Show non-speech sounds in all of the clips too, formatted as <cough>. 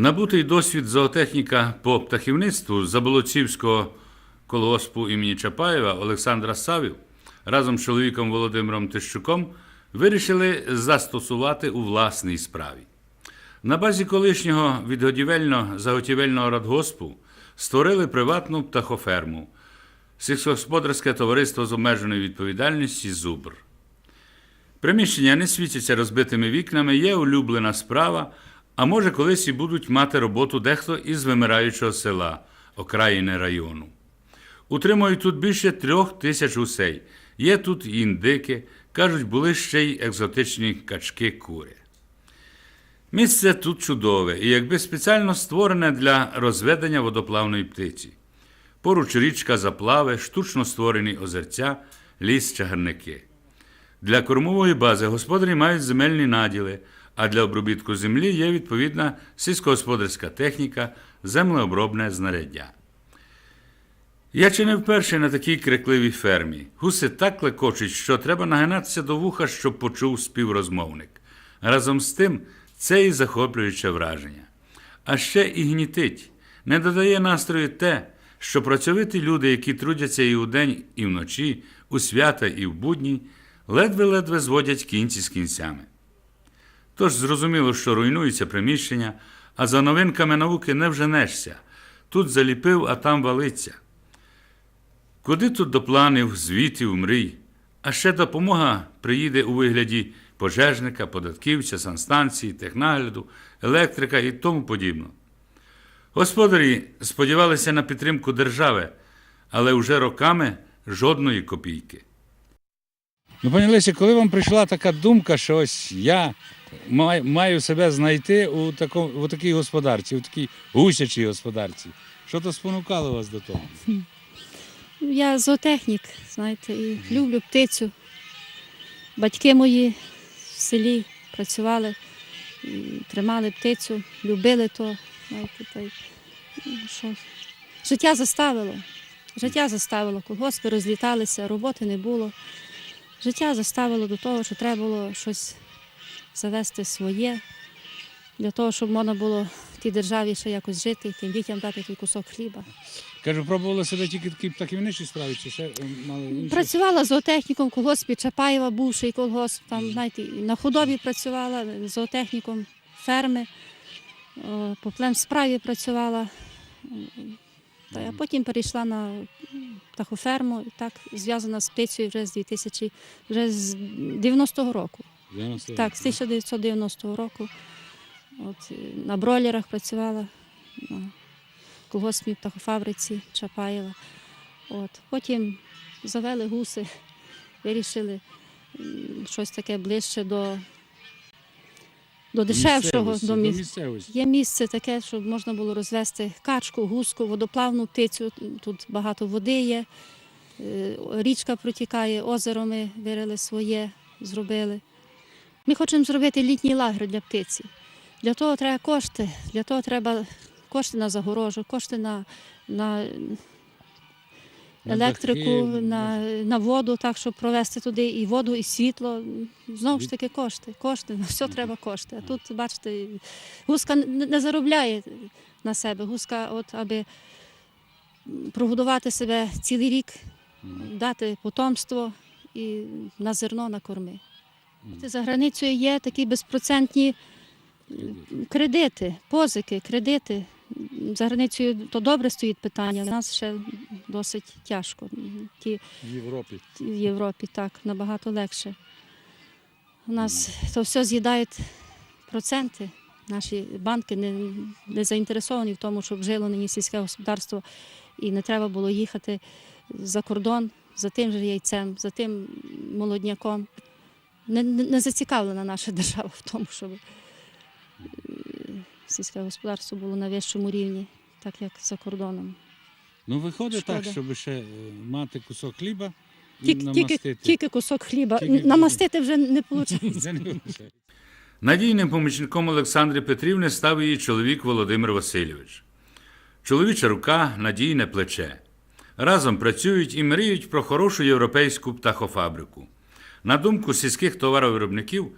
Набутий досвід зоотехніка по птахівництву Заболоцівського колгоспу імені Чапаєва Олександра Савів разом з чоловіком Володимиром Тищуком вирішили застосувати у власній справі. На базі колишнього відгодівельно-заготівельного радгоспу створили приватну птахоферму, сільськогосподарське товариство з обмеженою відповідальністю Зубр. Приміщення не світяться розбитими вікнами, є улюблена справа, а може колись і будуть мати роботу дехто із вимираючого села, окраїни району. Утримують тут більше трьох тисяч гусей. Є тут індики, кажуть, були ще й екзотичні качки кури. Місце тут чудове і якби спеціально створене для розведення водоплавної птиці. Поруч річка заплави, штучно створені озерця, ліс чагарники. Для кормової бази господарі мають земельні наділи, а для обробітку землі є відповідна сільськогосподарська техніка, землеобробне знаряддя. Я чи не вперше на такій крикливій фермі. Гуси так клекочуть, що треба нагинатися до вуха, щоб почув співрозмовник. Разом з тим, це і захоплююче враження. А ще і гнітить, не додає настрою те, що працьовиті люди, які трудяться і вдень, і вночі, у свята і в будні, ледве-ледве зводять кінці з кінцями. Тож зрозуміло, що руйнується приміщення, а за новинками науки не вженешся. Тут заліпив, а там валиться. Куди тут до планів, звітів, мрій? А ще допомога приїде у вигляді пожежника, податківця, санстанції, технагляду, електрика і тому подібне. Господарі сподівалися на підтримку держави, але вже роками жодної копійки. Ну, пані Лесі, коли вам прийшла така думка, що ось я маю, себе знайти у, такому, у такій господарці, у такій гусячій господарці, що то спонукало вас до того? Я зоотехнік, знаєте, і люблю птицю. Батьки мої в селі працювали, тримали птицю, любили то. Знаєте, та й, ну, що. Життя заставило. Життя заставило, колгоспи розліталися, роботи не було. Життя заставило до того, що треба було щось завести своє, для того, щоб можна було в тій державі ще якось жити, тим дітям дати той кусок хліба. Кажу, пробували себе тільки птахівничій справі, чи ще е, мали інші? Працювала зоотехніком колгоспі Чапаєва, бувший колгосп, там, знаєте, на худобі працювала, зоотехніком ферми, по племсправі працювала. Та, а потім перейшла на птахоферму і так зв'язана з птицею вже з 2000, вже з 90-го року. 90 Так, з 1990 року. От, е, на бройлерах працювала, на колгоспній птахофабриці Чапаєва. От. Потім завели гуси, вирішили щось таке ближче до, до дешевшого. Місцевості, До до міс... місцевості. Є місце таке, щоб можна було розвести качку, гуску, водоплавну птицю. Тут багато води є, е, річка протікає, озеро ми вирили своє, зробили. Ми хочемо зробити літній лагер для птиці. Для того треба кошти, для того треба кошти на загорожу, кошти на, на електрику, на, на воду, так, щоб провести туди і воду, і світло. Знову ж таки, кошти. Кошти, на все треба кошти. А тут, бачите, гуска не заробляє на себе. Гуска, от, аби прогодувати себе цілий рік, дати потомство і на зерно, на корми. Ти За границею є такі безпроцентні кредити, позики, кредити. За границею то добре стоїть питання, але в нас ще досить тяжко. Ті В Європі. в Європі так набагато легше. У нас то все з'їдають проценти. Наші банки не, не заінтересовані в тому, щоб жило нині сільське господарство, і не треба було їхати за кордон за тим же яйцем, за тим молодняком. Не, не, зацікавлена наша <laughs> держава в тому, щоб е, сільське господарство було на вищому рівні, так як за кордоном. Ну, виходить так, щоб ще е, мати кусок хліба Тільки, тільки, тільки кусок хліба. Тільки- Намастити вже. Не <laughs> виходить. Надійним помічником Олександри Петрівни став її чоловік Володимир Васильович. Чоловіча рука, надійне плече. Разом працюють і мріють про хорошу європейську птахофабрику. На думку сільських товаровиробників,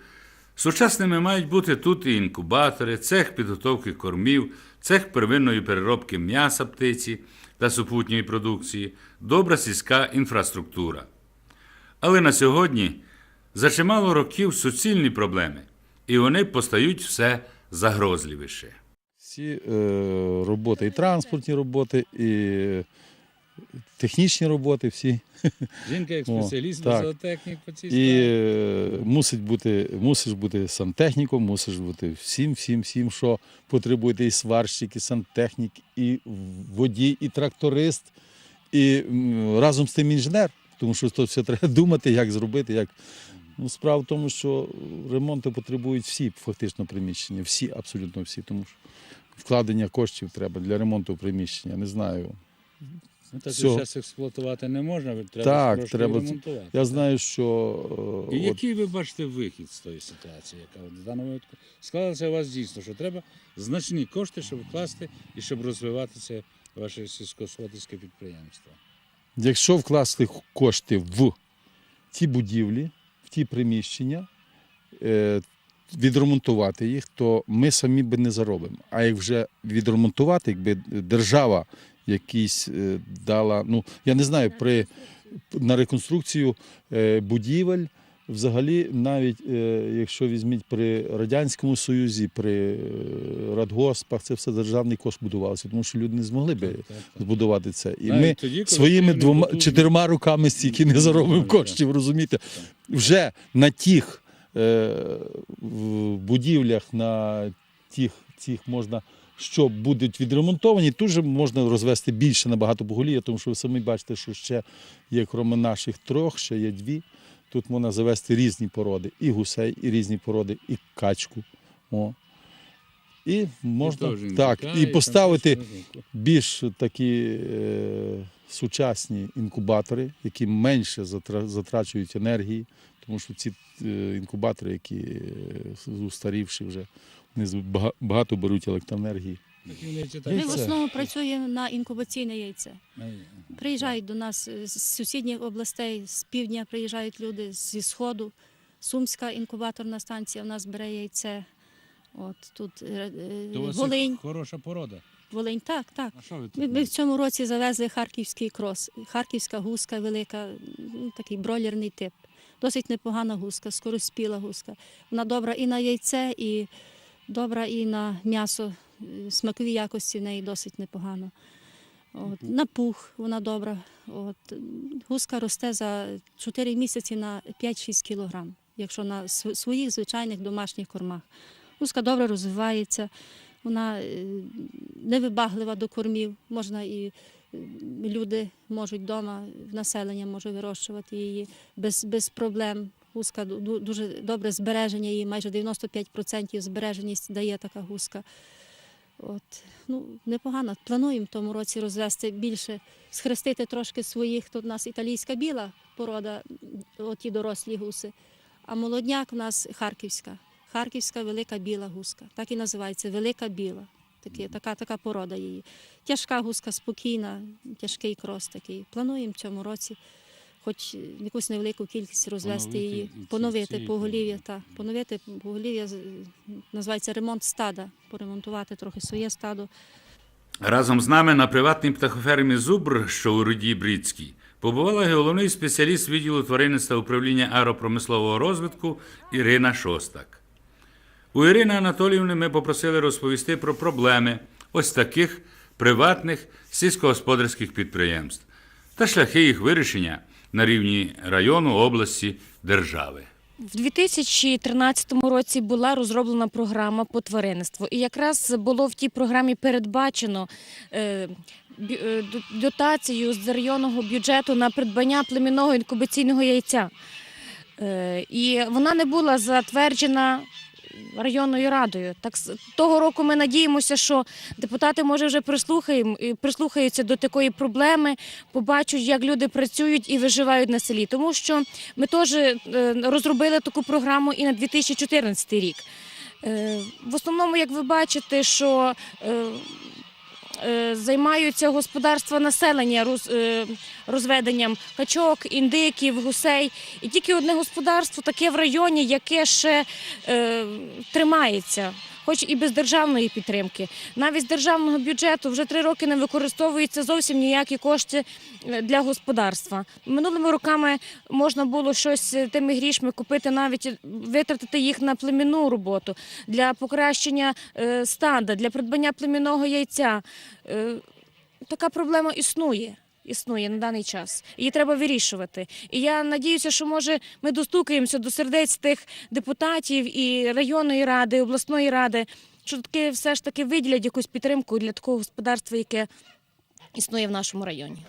Сучасними мають бути тут і інкубатори, цех підготовки кормів, цех первинної переробки м'яса птиці та супутньої продукції, добра сільська інфраструктура. Але на сьогодні за чимало років суцільні проблеми, і вони постають все загрозливіше. Всі е, роботи, і транспортні роботи, і технічні роботи, всі. Жінка як спеціаліст, зоотехнік по цій І е, мусить бути, мусиш бути сантехніком, мусиш бути всім, всім, всім, що потребуєте і сварщик, і сантехнік, і водій, і тракторист, і м, разом з тим інженер. Тому що то все треба думати, як зробити. Як... Ну, справа в тому, що ремонти потребують всі фактично приміщення, всі, абсолютно всі. Тому що вкладення коштів треба для ремонту приміщення. Не знаю. Ну, так всього. зараз експлуатувати не можна, треба Так, треба- ремонтувати. Я знаю, що е, І от, який ви бачите вихід з тої ситуації, яка в даному випадку склалася у вас дійсно, що треба значні кошти, щоб вкласти і щоб розвивати це ваше сільськогосподарське підприємство. Якщо вкласти кошти в ті будівлі, в ті приміщення, е, відремонтувати їх, то ми самі би не заробимо. А як вже відремонтувати, якби держава якісь е, дала, ну я не знаю, при на реконструкцію е, будівель. Взагалі, навіть е, якщо візьміть при Радянському Союзі, при радгоспах, це все державний кошт будувалося, тому що люди не змогли би збудувати це. І Навіть ми тоді, своїми двома потужний. чотирма руками стільки не заробимо коштів, розумієте? Вже на тих е, будівлях, на тих, тих можна. Що будуть відремонтовані, тут же можна розвести більше набагато поголів'я, тому що ви самі бачите, що ще є, крім наших трьох, ще є дві. Тут можна завести різні породи, і гусей, і різні породи, і качку. О. І можна теж так, і поставити більш такі е, сучасні інкубатори, які менше затрачують енергії, тому що ці е, інкубатори, які е, устарівші вже, багато беруть електроенергії. Ми в основному працюємо на інкубаційне яйце. Приїжджають до нас з сусідніх областей, з півдня приїжджають люди, зі сходу. Сумська інкубаторна станція в нас бере яйце. От тут е, е, То Волинь, хороша порода. Волинь, так, так. А що ви тут? Ми, ми в цьому році завезли харківський крос. Харківська гуска велика, ну, такий бройлерний тип. Досить непогана гуска, скороспіла гуска. Вона добра і на яйце, і добра і на м'ясо. Е, Смакові якості в неї досить непогано. От, на пух вона добра. От, гуска росте за 4 місяці на 5-6 кілограм, якщо на своїх звичайних домашніх кормах. Гуска добре розвивається, вона е, невибаглива до кормів. Можна і е, люди можуть вдома, населення може вирощувати її без, без проблем. Гуска ду- ду- дуже добре збереження її, майже 95% збереженість дає така гуска. От, ну, непогано. Плануємо в тому році розвести більше, схрестити трошки своїх. Тут у нас італійська біла порода, оті дорослі гуси. А молодняк у нас харківська. Харківська велика біла гуска. Так і називається велика біла. Такі, така, така порода її. Тяжка гуска, спокійна, тяжкий крос такий. Плануємо в цьому році, хоч якусь невелику кількість розвести Поновити її, поновити поголів'я. Та, поновити поголів'я називається ремонт стада, поремонтувати трохи своє стадо. Разом з нами на приватній птахофермі Зубр, що у Руді Брідській, побувала головний спеціаліст відділу тваринництва управління аеропромислового розвитку Ірина Шостак. У Ірини Анатоліївни ми попросили розповісти про проблеми ось таких приватних сільськогосподарських підприємств та шляхи їх вирішення на рівні району, області, держави. В 2013 році була розроблена програма по тваринництву, і якраз було в тій програмі передбачено е, е, дотацію з районного бюджету на придбання племінного інкубаційного яйця. Е, І вона не була затверджена районною радою. Так того року ми надіємося, що депутати може вже прислухаємо прислухаються до такої проблеми, побачать, як люди працюють і виживають на селі. Тому що ми теж е, розробили таку програму і на 2014 рік. Е, В основному, як ви бачите, що е, займаються господарства населення е, розведенням качок, індиків, гусей. І тільки одне господарство таке в районі, яке ще е, тримається. Хоч і без державної підтримки, навіть з державного бюджету вже три роки не використовуються зовсім ніякі кошти е, для господарства. Минулими роками можна було щось е, тими грішми купити, навіть витратити їх на племінну роботу для покращення е, стада, для придбання племінного яйця. Така проблема існує. Існує на даний час. Її треба вирішувати. І я надіюся, що може ми достукаємося до сердець тих депутатів і районної ради, і обласної ради, що таки все ж таки виділять якусь підтримку для такого господарства, яке існує в нашому районі.